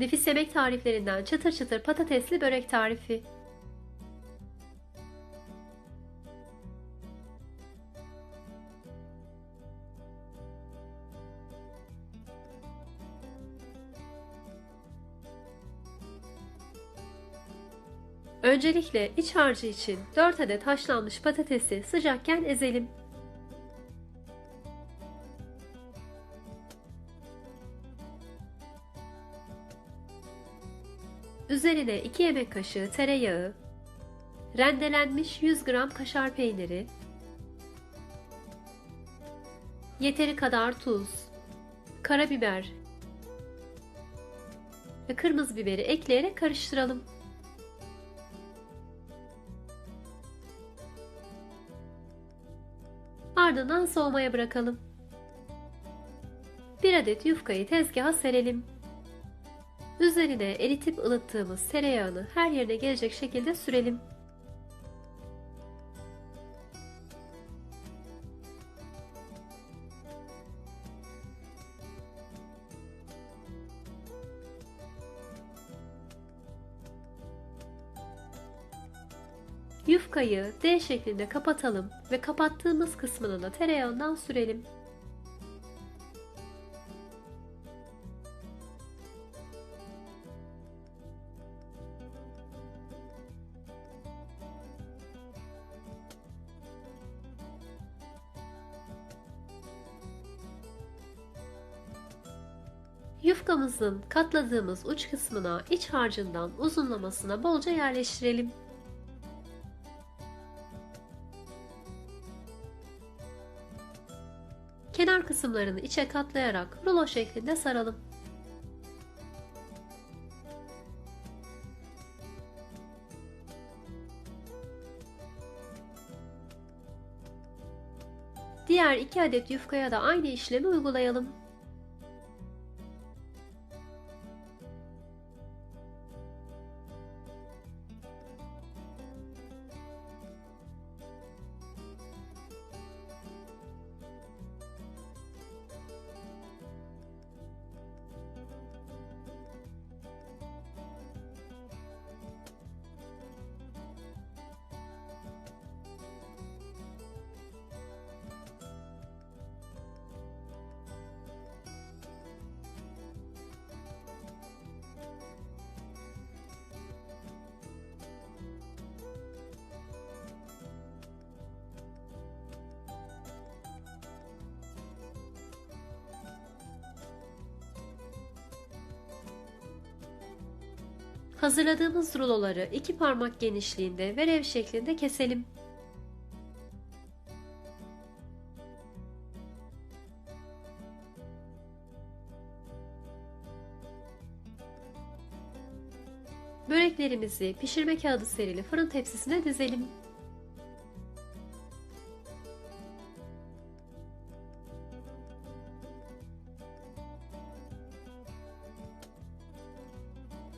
Nefis yemek tariflerinden çıtır çıtır patatesli börek tarifi. Öncelikle iç harcı için 4 adet haşlanmış patatesi sıcakken ezelim. Üzerine 2 yemek kaşığı tereyağı, rendelenmiş 100 gram kaşar peyniri, yeteri kadar tuz, karabiber ve kırmızı biberi ekleyerek karıştıralım. Ardından soğumaya bırakalım. Bir adet yufkayı tezgaha serelim. Üzerine eritip ılıttığımız tereyağını her yerine gelecek şekilde sürelim. Yufkayı D şeklinde kapatalım ve kapattığımız kısmını da tereyağından sürelim. Yufkamızın katladığımız uç kısmına iç harcından uzunlamasına bolca yerleştirelim. Kenar kısımlarını içe katlayarak rulo şeklinde saralım. Diğer iki adet yufkaya da aynı işlemi uygulayalım. Hazırladığımız ruloları iki parmak genişliğinde verev şeklinde keselim. Böreklerimizi pişirme kağıdı serili fırın tepsisine dizelim.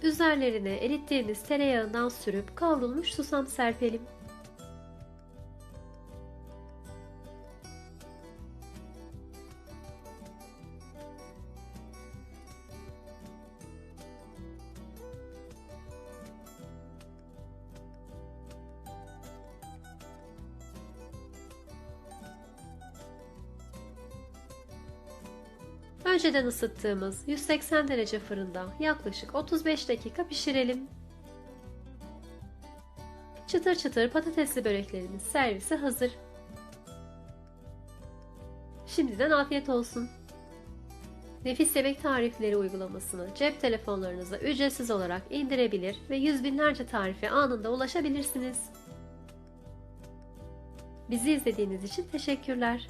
Üzerlerine erittiğimiz tereyağından sürüp kavrulmuş susam serpelim. Önceden ısıttığımız 180 derece fırında yaklaşık 35 dakika pişirelim. Çıtır çıtır patatesli böreklerimiz servise hazır. Şimdiden afiyet olsun. Nefis Yemek Tarifleri uygulamasını cep telefonlarınıza ücretsiz olarak indirebilir ve yüz binlerce tarife anında ulaşabilirsiniz. Bizi izlediğiniz için teşekkürler.